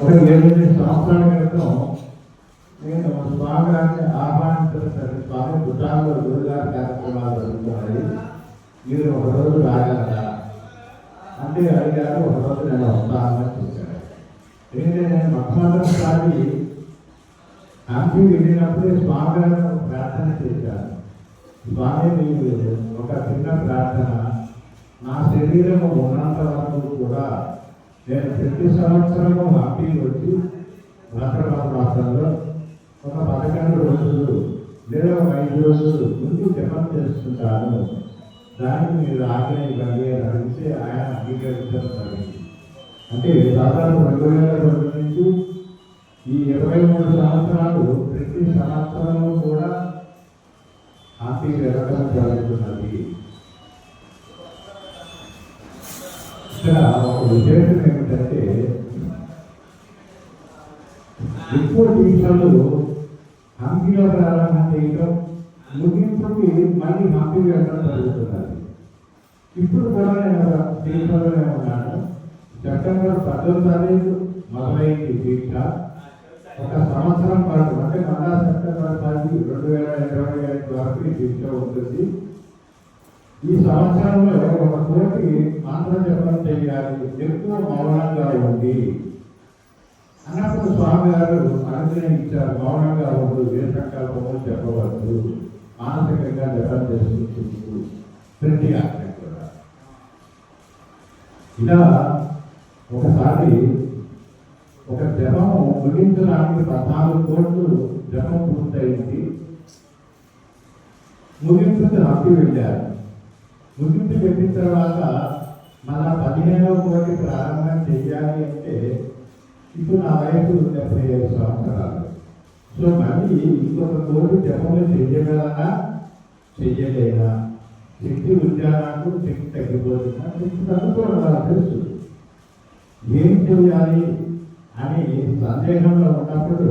ఒక ఏడు సంవత్సరాల క్రితం నేను స్వామి గారిని ఆహ్వానించిన స్వామి భూటాన్లో గురుగారి కార్యక్రమాలు జరుగుతున్నాయి. మీరు ఒకరోజు రాగలరా? అంటే అడిగారు ఒకరోజు నేను వస్తానని చెప్పాను ఎందుకంటే నేను మొట్టమొదటిసారి హంపి వెళ్ళినప్పుడే స్వామి గారిని ఒక ప్రార్థన చేశాను స్వామి మీరు ఒక చిన్న ప్రార్థన. నా శరీరం ఉన్నంత వరకు కూడా నేను ప్రతి సంవత్సరము హంపి వచ్చి భాద్రపద మాసంలో ఒక పదకొండు రోజులు లేదా ఒక ఐదు రోజులు ముందు జపం చేస్తుంటాను. దానికి మీరు ఆజ్ఞ ఇవ్వండి అని అడిగితే ఆయన అంగీకరించడం జరిగింది. అంటే దాదాపు రెండు వేల రెండు నుంచి ఈ ఇరవై మూడు సంవత్సరాలు ప్రతి సంవత్సరము కూడా హంపి వెళ్ళడం జరుగుతున్నది. ఇక్కడ ఒక విశేషం ఏమిటంటే ఎక్కువ దేశాలు హంపీలో ప్రారంభం చేయడం ముగింపుకి మళ్ళీ హంపీ వెళ్ళడం జరుగుతున్నది. ఇప్పుడు కూడా నేను దీక్షలోనే ఉన్నాను సెప్టెంబర్ పద్దెనిమిది తారీఖు మొదలైంది దీక్ష. ఒక సంవత్సరం పాటు అంటే మళ్ళా సెప్టెంబర్ తారీఖు రెండు వేల ఇరవై ఐదు వరకు దీక్ష ఉంటుంది. ఈ సంవత్సరంలో ఒక కోటి మంత్ర జపం చేయాలి. ఎక్కువ మౌనంగా ఉంది అన్నప్పుడు స్వామి గారు అనుగ్రహం ఇచ్చారు. మౌనంగా ఉండు ఏ సంకల్పము చెప్పవద్దు. మానసికంగా జపం చేసుకుంటూ ప్రతి ఆజ్ఞ కూడా. ఇలా ఒకసారి ఒక జపము ముగించడానికి పద్నాలుగు కోట్లు జపం పూర్తయింది. ముగింపుకి ఆపి వెళ్ళారు. ముగింపు చెప్పిన తర్వాత మళ్ళా పదిహేనవ కోటి ప్రారంభం చేయాలి అంటే ఇప్పుడు నా వయసు డెబ్బై ఏడు సంవత్సరాలు సో మళ్ళీ ఇంకొక కోటి జపములు చెయ్యగలనా? చెయ్యలేనా? శక్తి ఉందా నాకు శక్తి తగ్గిపోతుందా? శక్తి తగ్గిపోవడం తెలుసు. ఏం చేయాలి అని సందేహంలో ఉన్నప్పుడు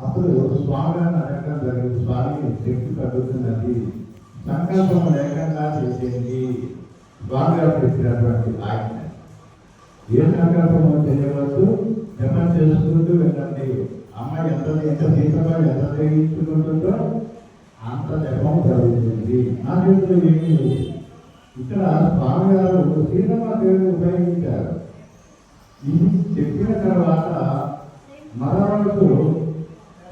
అప్పుడు స్వామి గారిని అడగడం జరిగింది. స్వామి శక్తి తగ్గుతున్నది. సంకల్పం లేకుండా చేసేది బాగా పెట్టినటువంటి ఆజ్ఞ. ఏ సంకల్పము చేయవద్దు జపం చేసుకుంటూ వెళ్ళండి. అమ్మాయి ఎంత ఎంత తీసుకో ఎంత తెగించుకుంటుందో అంత జపం జరుగుతుంది. నా చేతిలో ఏమీ లేదు. ఇక్కడ స్వామి గారు సీతమ్మ దేవుని ఉపయోగించారు. ఇది చెప్పిన తర్వాత మరొకరు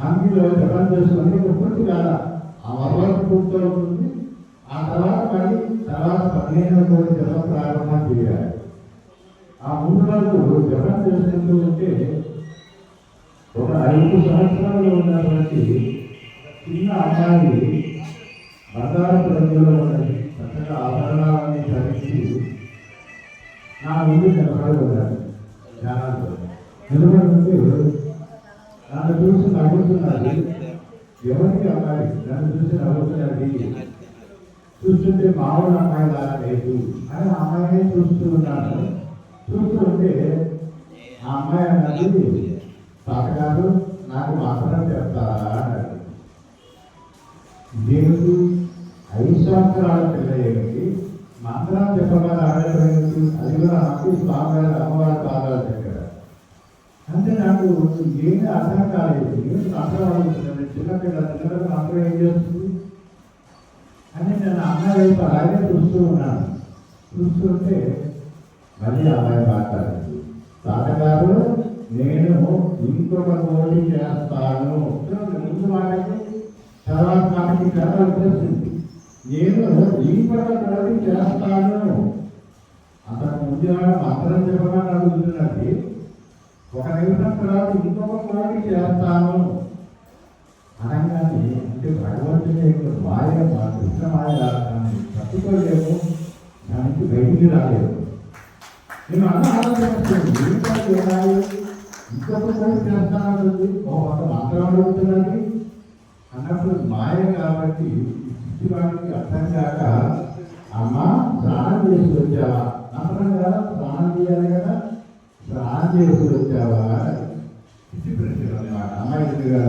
అంగిలో జపం చేసుకుని పూర్తి కాదా ఆ మరొకరు పూర్తవుతుంది ఆ తర్వాత మళ్ళీ తర్వాత పదిహేను తోటి జపం ప్రారంభం చేయాలి. ఆ మూడు రోజులు జపం చేసుకుంటూ ఉంటే ఒక ఐదు సంవత్సరాలు ఉన్నటువంటి చిన్న అమ్మాయి బంగారపు రంగులో ఉన్నది. చక్కగా ఆభరణాలన్నీ ధరించి నా ముందు నిలబడి ఉన్నాడు ధ్యానంలో నిలబడి ఉంటే నన్ను చూసి నవ్వుతున్నది ఎవరికి అమ్మాయి? నన్ను చూసి నవ్వుతున్నది చూస్తుంటే మామూలు అమ్మాయి లాగా లేదు. అని ఆ అమ్మాయిని చూస్తూ ఉన్నాను చూస్తుంటే ఆ అమ్మాయి అన్నది తాతగారు నాకు మాత్రం చెప్తారా అన్నది దేవుడు ఐదు సంవత్సరాల పిల్ల ఏమిటి మాత్రం చెప్పమని అడగడం అది కూడా నాకు స్వామివారి అమ్మవారి పాదాలు దగ్గర అంటే నాకు ఏమీ అర్థం కాలేదు. ఏమి మంత్రం అడుగుతున్నాను చిన్నపిల్ల చిన్నపిల్ల మాత్రం ఏం చేస్తుంది? అని నేను అన్న వైపు అలాగే చూస్తూ ఉన్నాను. చూస్తుంటే మళ్ళీ అమ్మాయి మాట్లాడింది. తాతగారు నేను ఇంకొక కోటి చేస్తాను. ముందు మాటకి తర్వాత మాటకి కథ వచ్చేసింది. నేను ఇంకొక కోటి చేస్తాను. అతను ముందు మాత్రం చెప్పమని అడుగుతున్నది ఒక నిమిషం తర్వాత ఇంకొక కోటి చేస్తాను. అనగానే అంటే భగవంతుని యొక్క మాయ మా కృష్ణ మాయ రాగానే తట్టుకోలేము దానికి బయటికి రాలేము. నేను అన్న ఆలోచన జీవితాలు ఇంకొక ఇంకొకసారి చేస్తానంటుంది ఒక పక్క మంత్రం అడుగుతున్నది. అన్నప్పుడు మాయ కాబట్టి శిశువానికి అర్థం కాక అమ్మ స్నానం చేసి వచ్చావా? అర్థం కదా? స్నానం చేయాలి కదా. స్నానం చేసి వచ్చావా? ఇది ప్రశ్న అన్నమాట. అమ్మాయి ఎదురుగా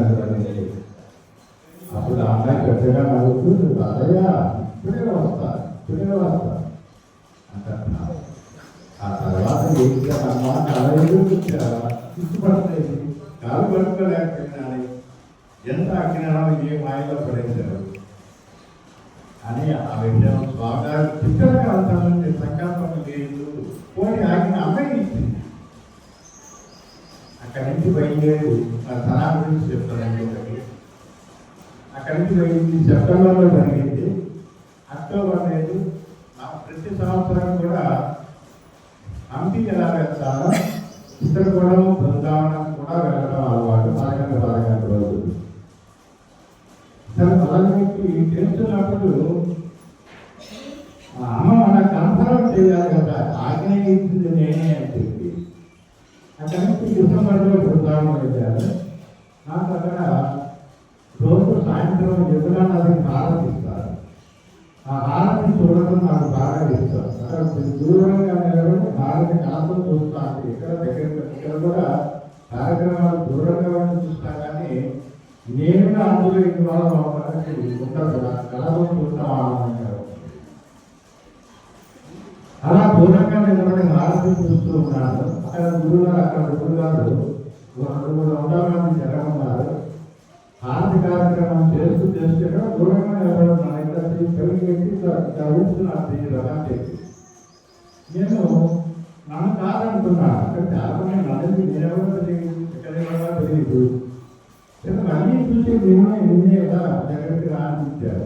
అప్పుడు ఆ అమ్మాయి పెద్దగా నవ్వుతూ అదయ్యా ఇప్పుడే వస్తా ఇప్పుడే వస్తా అంటున్నాను ఆ తర్వాత ఏం ఏంటమ్మా కలవలేదు ఇష్టపడలేదు కాలు పట్టుకోలేకపోయినాడు ఎంత అజ్ఞానం ఏ మాయలో పడేశారు అని ఆ విషయం స్వామిగారు చిత్రంగా అవుతానంటే సంకల్పం లేదు పోనీ ఆజ్ఞ అమ్మాయి ఇచ్చింది అక్కడి నుంచి బయలుదేరి ఆ తనా గురించి చెప్తానండి ఒకటి అక్కడి సెప్టెంబర్లో జరిగింది. అక్టోబర్ లేదు ఆ ప్రతి సంవత్సరం కూడా హంపి ఎలా వెళ్తారో ఇక్కడ కూడా బృందావనం కూడా వెళ్ళడం అలవాటు. పదకొండు పదకొండు రోజులు సరే పదకొండుకి చేస్తున్నప్పుడు అమ్మ మన కన్ఫర్మ్ చేయాలి కదా ఆజ్ఞ ఇచ్చింది నేనే అని చెప్పి. అక్కడ నుంచి డిసెంబర్లో బృందావనం వెళ్ళారు నాకు అక్కడ రోజు సాయంత్రం ఎదురా నదికి ఆరాధిస్తారు. ఆ హారతి చూడడం నాకు బాగా ఇస్తారు అక్కడ దూరంగా నిలబడి హారతి కళతో చూస్తాను ఇక్కడ దగ్గర ఇక్కడ కూడా కార్యక్రమాలు దూరంగా ఉండి చూస్తా కానీ నేను అందులో ఇన్వాల్వ్ అవ్వడానికి ఉండదు. నాకు కళతో చూస్తాం ఆనందంగా అలా దూరంగా నిలబడి హారతి చూస్తూ ఉన్నాను అక్కడ గురుగారు అక్కడ గురుగారు రెండు మూడు వందల మంది జరగన్నారు ఆది కార్యక్రమం చేస్తూ చేస్తూ దూరంగా నిలబడుతున్నాను ఇక్కడ పెళ్ళి పెట్టి ఊపుతున్నాను రథం నేను నా కాదనుకున్నా అక్కడ చాలా మంది నన్ను నేనెవరో తెలియదు ఎక్కడ తెలియదు. అన్నీ చూసి నిన్నే నిన్నే కదా దగ్గరికి రానిచ్చారు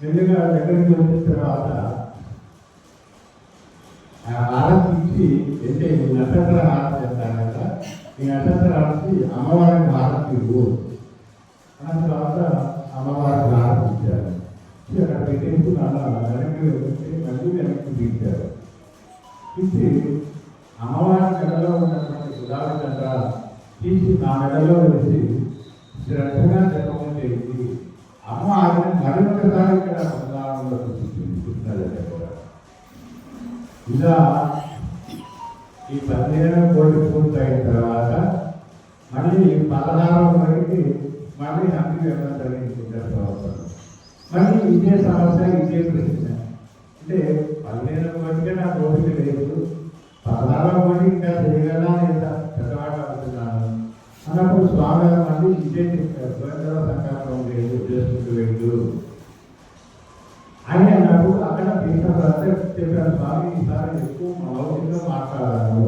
మెల్లిగా దగ్గరికి వచ్చిన తర్వాత ఆరాధించి అంటే నక్షత్ర హారతి చేస్తాను కదా ఈ నక్షత్ర ఆరాధించి అమ్మవారికి హారతి ఆ తర్వాత అమ్మవారు ప్రారంభించారు ఇచ్చారు అక్కడ పెట్టేసి నాన్న? వెనక్కి వచ్చి మళ్ళీ వెనక్కి తీర్చారు ఇచ్చి అమ్మవారి మెడలో ఉన్నటువంటి గులాబీ చంద్ర తీసి నా మెడలో వేసి శ్రద్ధగా జపం చేసి అమ్మ ఆయన మరొకసారి ఇక్కడ బృందావనంలో కూర్చుంది కృష్ణ ఇలా ఈ పదిహేను కోటి పూర్తయిన తర్వాత మళ్ళీ పదహారవ వరకు మళ్ళీ హంపి వెళ్ళడం జరిగింది ఇద్దరు సంవత్సరం మళ్ళీ ఇదే సమస్య ఇదే ప్రశ్న. అంటే పదిహేను కోటికే నా కోరిక లేదు. పదహారవ కోటి ఇంకా చేయగల లేదా? పెద్దవాడు అవుతున్నాను అన్నప్పుడు స్వామి మళ్ళీ ఇదే చెప్పారు. సంకల్పం లేదు చేసుకుంటూ వెళ్ళు అని అన్నప్పుడు అక్కడ తీసుకురాస్తే చెప్పాను స్వామి ఈసారి ఎక్కువ మౌనంగా మాట్లాడాను.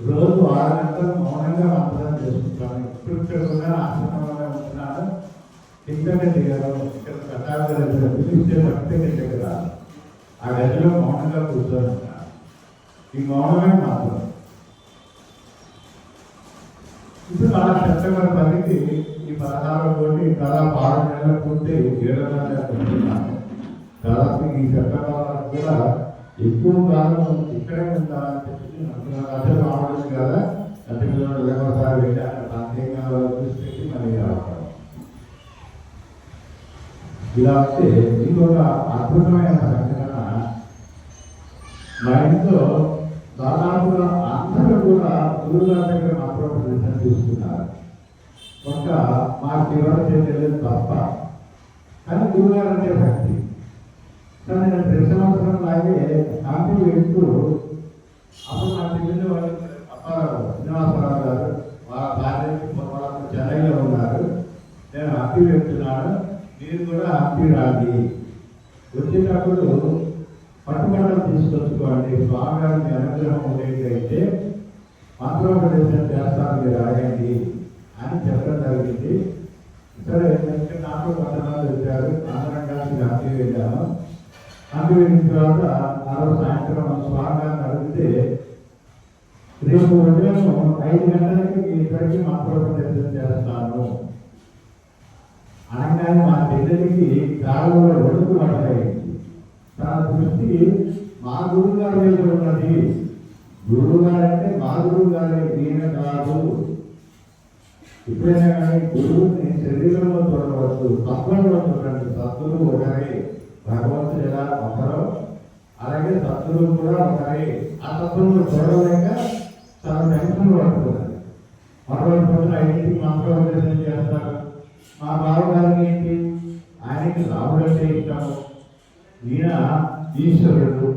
రోజు ఆరు గంటలు మౌనంగా మంత్రం చేసుకుంటాను. ఇప్పుడు ఇక్కడ ఉన్న ఆశ్రమంలో ఇక్కడ దిగడం ఇక్కడ ప్రతాప దగ్గర పిలిస్తే భక్తి దగ్గర ఆ గదిలో మౌనంగా కూర్చొని ఈ మౌనమే మాత్రం. ఇప్పుడు ఆ సెప్టెంబర్ పదికి ఈ పదహారు కోటి దాదాపు ఆరు నెలల పూర్తి ఏడు నెలలు ఉంటున్నాను దాదాపు ఈ సెప్టెంబర్ కూడా ఎక్కువ కాలం ఇక్కడే ఉండాలని చెప్పి అనుకున్నాను. అసలు ఆడలేదు కదా? అంటే పిల్లలు ఒకసారి వెళ్ళాను ప్రత్యేకంగా చూసి మళ్ళీ రావడం ఇలా వస్తే ఇంకొక అద్భుతమైన సంఘటన. మా ఇంట్లో దాదాపుగా అందరూ కూడా గురుగారి దగ్గర మాత్రం తీసుకున్నారు ఒక మా చివరి చేయలేదు తప్ప. కానీ గురుగారు అంటే భక్తి. కానీ నేను లాగే కాంతి వెళ్తూ అప్పుడు నా చెల్లెలు వాళ్ళు అప్పారావు శ్రీనివాసరావు గారు వాళ్ళ భార్య వాళ్ళంతా చెన్నైలో ఉన్నారు నేను హంపి వెళ్తున్నాను మీరు కూడా హంపి వచ్చేటప్పుడు పట్టుబట్టలు తీసుకొచ్చుకోండి. స్వామివారి అనుగ్రహం ఉండేటైతే మంత్రోపదేశం చేస్తాను మీరు రాయండి అని చెప్పడం జరిగింది. సరే ఎందుకంటే నాకు పట్టణాలు వచ్చారు. అందరం కలిసి హంపి వెళ్ళాము వెళ్ళిన. తర్వాత ఆ రోజు సాయంత్రం స్వామివారిని అడిగితే రేపు ఉదయం ఐదు గంటలకి ఇక్కడికి మంత్రోపదేశం చేస్తాను. అనగానే మా చెల్లెలికి గాలిలో ఒడుకు పడలేదు తన దృష్టి మా గురువు గారి మీద ఉన్నది. గురువు గారు అంటే మా గురువు గారి ఈయన కాదు. ఎప్పుడైనా కానీ గురువుని శరీరంలో చూడవచ్చు తత్వంలో చూడండి. సత్తులు ఒకరే. భగవంతుడు ఎలా ఒకరో అలాగే సత్తులు కూడా ఒకరే. ఆ తత్వంలో చూడలేక తన టెన్షన్ పడుతున్నది మరో రోజున ఐదింటికి మంత్రోపదేశం చేస్తారు. మా బావగారికి ఏంటి? ఆయనకి రాముడు అంటే ఇష్టము ఈయన ఈశ్వరుడు.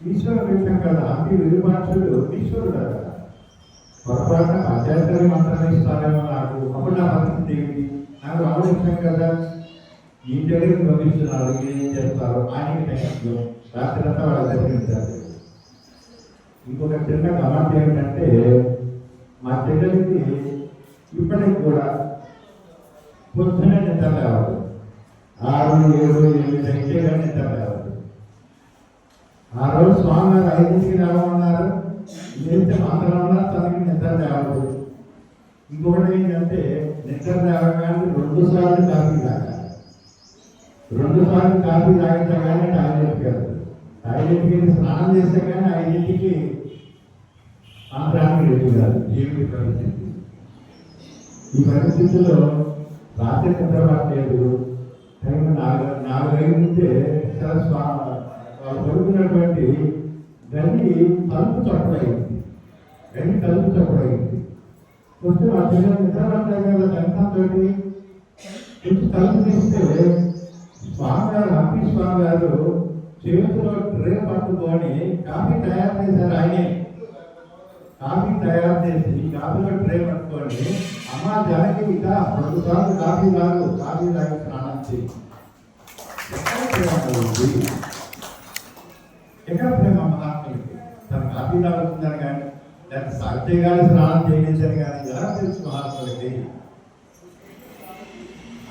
ఈశ్వరుడు ఇష్టం విషయం కదా అంతి విరుపాక్షుడు ఈశ్వరుడు కదా పొరపాటున పంచాయతీ మంత్రాన్ని ఇస్తారేమో నాకు. అప్పుడు నా పరిస్థితి ఏమిటి నాకు రాముడు ఇష్టం కదా ఈ దగ్గర పంపిస్తున్నారు ఏం చేస్తారు ఆయనకి టైంలో రాత్రి అంతా వాళ్ళు జరిగించారు ఇంకొక చిన్న గమనం ఏమిటంటే మా చెల్లెలకి ఇప్పటికి కూడా పొద్దునే నిద్ర లేవదు. ఆరు ఏడు ఎనిమిది అయితే కానీ నిద్ర లేవదు. ఆ రోజు స్వామివారు ఐదింటికి రావమన్నారు లేస్తే మాత్రం తనకి నిద్ర లేవదు. ఇంకొకటి ఏంటంటే నిద్ర లేవగానే రెండు సార్లు కాఫీ తాగాలి. రెండు సార్లు కాఫీ తాగితే కానీ టాయిలెట్కి వెళ్తారు టాయిలెట్కి స్నానం చేస్తే కానీ ఐదింటికి ఆంధ్రానికి వెళ్ళి కాదు జీవిత పరిస్థితి ఈ పరిస్థితుల్లో రాత్రి నిద్ర పట్టలేదు నాలుగు నాలుగైదు నుంచే చాలా స్వా వాళ్ళు గది తలుపు చప్పుడైంది. గది తలుపు చప్పుడైంది. కొంచెం ఆ పిల్లలు నిద్ర కదా కొంచెం తలుపు తీస్తే స్వామి గారు హంపి స్వామి గారు చేతిలో ట్రే పట్టుకొని కాఫీ తయారు చేశారు ఆయనే. కాఫీ తయారు చేసి కాఫీలో ట్రే పట్టుకోండి అమ్మ జనకి ఇక రెండు సార్లు కాఫీ తాగు కాఫీ తాగి స్నానం చేయి. ఎక్కడ ప్రేమ అమ్మ ఎక్కడ తను కాఫీ తాగుతుందని కానీ దాన్ని సాధ్య కానీ స్నానం చేయించని కానీ ఎలా తెలుసు మహాత్ములకి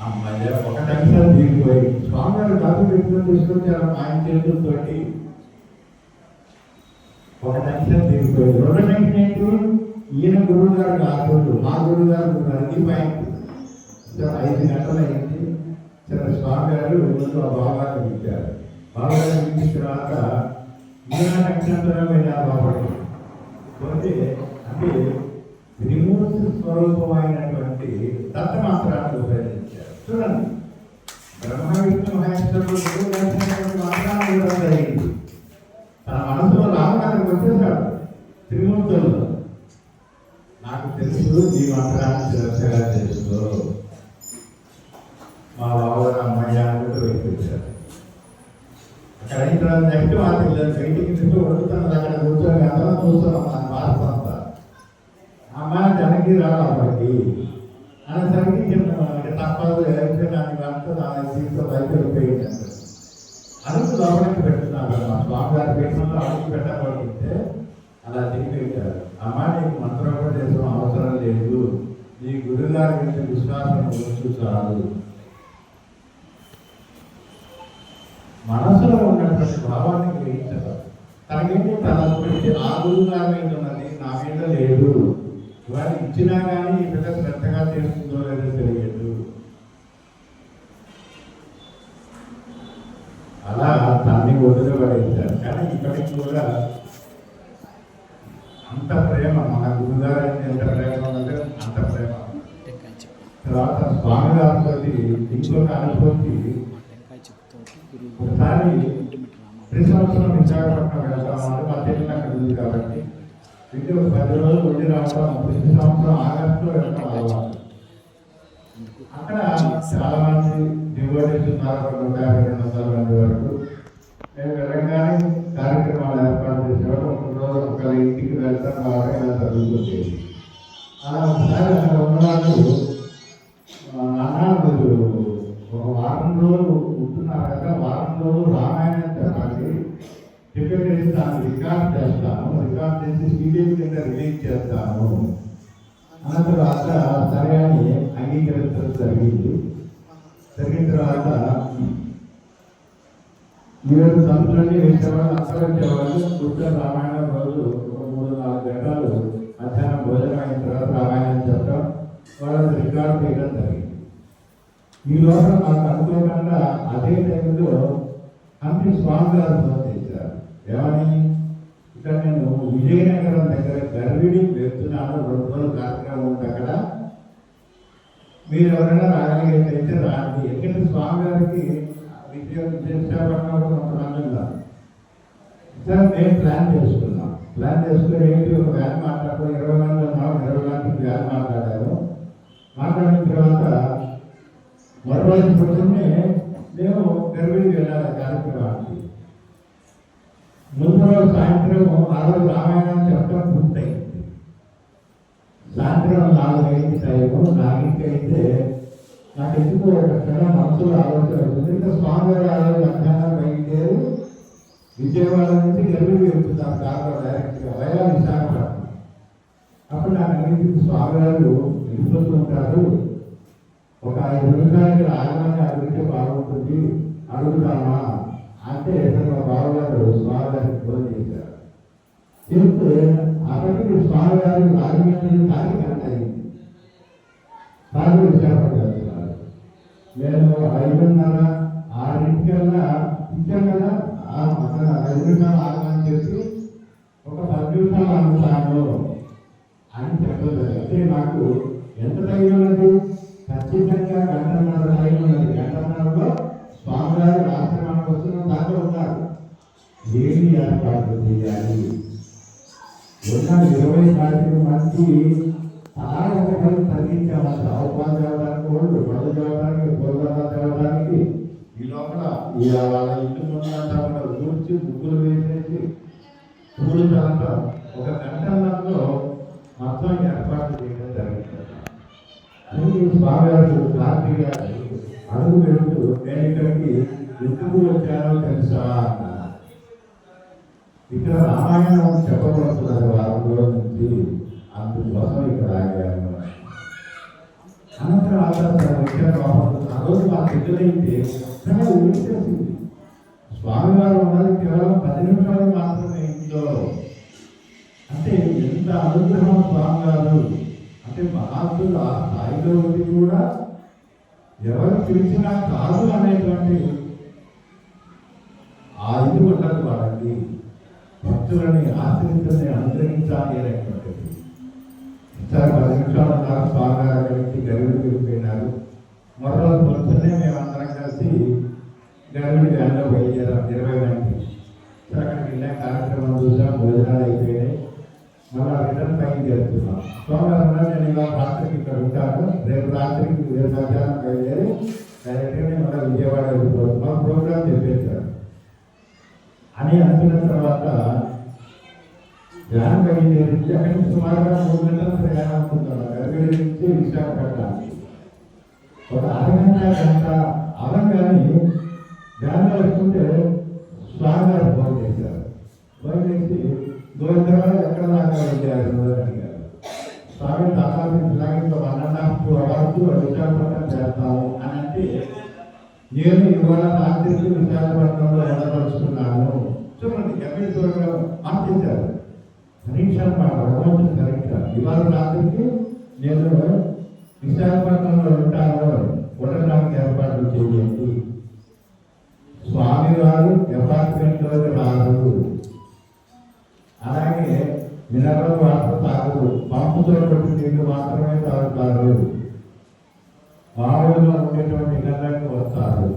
అమ్మాయి ఒక టెన్షన్ దిగిపోయి స్వామి గారు కాఫీ పెట్టుకుని తీసుకొచ్చారు ఆయన చేతులతోటి. ఒక టెన్షన్ దిగిపోయి రెండో టెన్షన్ ఏంటి ఈయన గురువు గారు కాకూడదు మా గురువు గారు అది పాయింట్ ఐదు గంటలు అయింది సరే స్వామి గారు ముందు ఆ బాబాని పిలిచారు బాబాని పిలిచిన తర్వాత ఈయన నక్షత్రం వెళ్ళారు బాబాకి పోతే అంటే రిమూర్తి స్వరూపమైనటువంటి దత్తమాత్రాన్ని ఉపయోగించారు చూడండి బ్రహ్మ విష్ణు మహేశ్వరుడు గురువు తన మనసు త్రిమూర్తులు నాకు తెలుసు నీ మంత్రాన్ని శిరస్సుగా తెలుసు మా బాబు అమ్మాయి అనుకుంటూ వెళ్ళిపోయారు అక్కడ అయిన తర్వాత నెక్స్ట్ మాట బయటికి తింటూ వండుతున్నది అక్కడ కూర్చొని అందరం చూస్తున్నాం మన భారత అంతా. అమ్మాయి జనకి రాదు అప్పటికి. అనేసరికి చిన్న తప్పదు అయితే దాని భర్త దాని సీట్లో బయట వెళ్ళిపోయింది అడుగు లోపలికి పెడుతున్నారు మా స్వామి గారి పెట్టినప్పుడు అడుగు పెట్టబడుతుంటే అలా దిగిపెట్టారు అమ్మా నీకు మంత్రోపదేశం అవసరం లేదు. నీ గురుగారి గురించి విశ్వాసం వచ్చు చాలు. మనసులో ఉన్నటువంటి భావాన్ని గ్రహించడం. తనకేంటి తన గురించి ఆ గురువు గారి మీద ఉన్నది నా మీద లేదు. ఇవాళ ఇచ్చినా కానీ ఈ పిల్ల శ్రద్ధగా చేస్తుందో లేదో తెలియదు. అలా తన్ని వదిలిపడేశారు. కానీ ఇక్కడికి కూడా అంత ప్రేమ మన గురుగారు అంటే ఎంత ప్రేమ ఉన్నదో అంత ప్రేమ తర్వాత స్వామి గారితో ఇంకొక అనుభూతి ఒకసారి ప్రతి సంవత్సరం విశాఖపట్నం వెళ్తామని మా తెలియదు నాకు ఉంది కాబట్టి ఇంటి ఒక పది రోజులు ఉండి రావడం ప్రతి సంవత్సరం ఆగస్టులో వెళ్తాం అలవాటు అక్కడ చాలా మంది డివోటీస్ ఉన్నారు ఒక నూట యాభై రెండు వందల మంది వరకు మేము వెళ్ళగానే కార్యక్రమాలు రోజు ఇంటికి వెళ్తాం కాబట్టి ఇలా జరుగుతుంది అలా ఒకసారి అక్కడ ఉన్నవాళ్ళు ఆ, అన్నా మీరు ఒక వారం రోజులు ఉంటున్నారు కదా వారం రోజులు రామాయణం చెప్పండి టికెట్ వేసి రికార్డ్ చేస్తాను రికార్డ్ చేసి సీడీ కింద రిలీజ్ చేస్తాను. అన్న తర్వాత సరే అని అంగీకరించడం జరిగింది. జరిగిన తర్వాత ఈరోజు సంతులన్నీ వేసేవాళ్ళు అక్కడ వచ్చేవాళ్ళు కూర్చొని రామాయణం రోజు ఒక మూడు నాలుగు గంటలు మధ్యాహ్నం భోజనం అయిన తర్వాత రామాయణం చెప్పడం వాళ్ళ రికార్డు చేయడం జరిగింది. ఈ లోపల మాకు అనుకోకుండా అదే టైంలో అన్ని స్వామి గారు ఫోన్ చేశారు. ఏమని? ఇక్కడ నేను విజయనగరం దగ్గర గర్భిణి వెళ్తున్నాను రెండు రోజులు కార్యక్రమం ఉంది అక్కడ. మీరు ఎవరైనా రాగలిగితే రాండి. ఎక్కడ స్వామి గారికి విజయం చేసేవాడిని కొంత మందిగా సార్ మేము ప్లాన్ చేసుకున్నాం. ప్లాన్ చేసుకుని ఏంటి? ఒక వ్యాన్ మాట్లాడుతూ. ఇరవై మంది ఉన్నాం. ఇరవై మంది వ్యాన్ మాట్లాడారు. మాట్లాడిన తర్వాత మరోజు పొద్దున్నే మేము నెరవేరికి వెళ్ళాలి కార్యక్రమానికి. ముందు రోజు సాయంత్రం ఆ రోజు రామాయణం చెప్పడం పూర్తయింది. సాయంత్రం నాలుగైదు టైము. నాలుగైతే నాకు ఎందుకు ఒక క్షణం మనసులో ఆలోచన అవుతుంది ఇంకా స్వామివారి ఆలోచన మధ్యాహ్నం బయలుదేరి విజయవాడ నుంచి గర్భిణి వెళ్తున్నారు కార్లో డైరెక్ట్గా వైరా విశాఖపట్నం. అప్పుడు నాకు అనిపించింది స్వామివారు వెళ్ళిపోతూ ఉంటారు. ఒక ఐదు నిమిషాలకి ఆగమని అడిగితే బాగుంటుంది. అడుగుతామా? అంటే మా బావగారు స్వామివారికి ఫోన్ చేశారు. చెప్తే అప్పటికి స్వామివారి రాజమండ్రి దాటి గంట అయింది. సాగు విశాఖపట్నం నేను ఐదున్నర ఆరింటికల్లా ఇచ్చాం కదా. అక్కడ ఐదున్నర ఆగమని చెప్పి ఒక పది నిమిషాలు ఆగుతాను అని చెప్పలేదు. అంటే నాకు ఎంత టైం ఉన్నది? ఖచ్చితంగా గంటన్నర టైం ఉన్నది. గంటన్నరలో స్వామివారి ఆశ్రమానికి వస్తున్న దాంట్లో ఉన్నారు. ఏమి ఏర్పాట్లు చేయాలి? ఉన్న ఇరవై పాతిక మంది తారకలు తగ్గించామంట అవపాలు తేవడానికి వాళ్ళు పళ్ళు తేవడానికి గోదావరి తేవడానికి ఈ లోపల ఈ వాళ్ళ ఇంటి ముందంతా కూడా ఊడ్చి ముగ్గులు వేసేసి పూలు చల్లటం ఒక గంటన్నరలో మొత్తం ఏర్పాటు చేయడం జరిగింది అది అడుగు పెడుతూ నేను ఇక్కడికి ఎందుకు వచ్చానో తెలుసా అన్నారు ఇక్కడ రామాయణం చెప్పబడుతున్నారు వారం రోజుల నుంచి అందుకోసం ఇక్కడ ఆగాను అనంతరం ఆధార వచ్చారు ఆ రోజు చాలా స్వామివారు ఉన్నది కేవలం పది నిమిషాలు మాత్రమే ఇంట్లో అంటే ఎంత అనుగ్రహం స్వామివారు అంటే మహాత్ములు ఆ స్థాయిలో ఉండి కూడా ఎవరు పిలిచినా కాదు అనేటువంటి ఆ ఇది ఉండదు వాళ్ళకి భక్తులని ఆశ్రయించని అనుగ్రహించాలి అనేటువంటిది. సార్ పది నిమిషాలు ఉన్నారు స్వామివారు అక్కడికి గరుడికి వెళ్ళిపోయినారు మరో పొద్దున్నే మేము అందరం కలిసి గరుడు వ్యాన్లో బయలుదేరాం. ఇరవై మంది. సార్ అక్కడికి వెళ్ళిన కార్యక్రమం చూసాం. భోజనాలు అయిపోయినాయి. మళ్ళీ రిటర్న్ పైకి జరుగుతున్నాం సోమవారం నాడు నేను ఇలా రాత్రికి ఇక్కడ ఉంటాను. రేపు రాత్రికి రేపు మధ్యాహ్నం బయలుదేరి డైరెక్ట్గా మళ్ళీ విజయవాడ వెళ్ళిపోతున్నాం ప్రోగ్రామ్ చెప్పేశారు. అని అనుకున్న తర్వాత ధ్యానం బయలుదేరి అక్కడి నుంచి సుమారుగా మూడు గంటల ప్రయాణం నుంచి విశాఖపట్నం ఒక అరగంట గంట ధ్యానం వస్తుంటే స్వామివారు ఫోన్ చేశారు ఫోన్ చేసి గోవిందరావు ఎక్కడ దాకా వెళ్ళారు అడిగారు స్వామి దాదాపు ఇలాగే one and half two hours Visakhapatnam చేస్తాము అని అంటే నేను ఇవాళ రాత్రికి విశాఖపట్నంలో ఉండదలుచుకున్నాను చూడండి ఎవరి దూరంగా మార్చేశారు పరీక్షలు మా భగవంతుని పరీక్ష ఇవాళ రాత్రికి నేను విశాఖపట్నంలో ఉంటాను. ఉండడానికి ఏర్పాట్లు చేయండి. స్వామివారు అపార్ట్మెంట్లోకి రాదు అలాగే మినరల్ వాటర్ తాగరు. పంపుతో కొట్టి నీళ్ళు మాత్రమే తాగుతారు. మామూలుగా ఉండేటువంటి ఇళ్ళకి వస్తారు.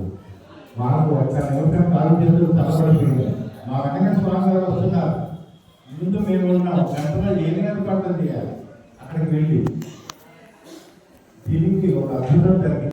మాకు ఒక్క నిమిషం కాలు చేతులు తలపడుతుంది మా వెనక స్వామి గారు వస్తున్నారు. ముందు మేము ఉన్నాం గంటలో ఏం ఏర్పాట్లు చేయాలి? అక్కడికి వెళ్ళి దీనికి ఒక అద్భుతం జరిగింది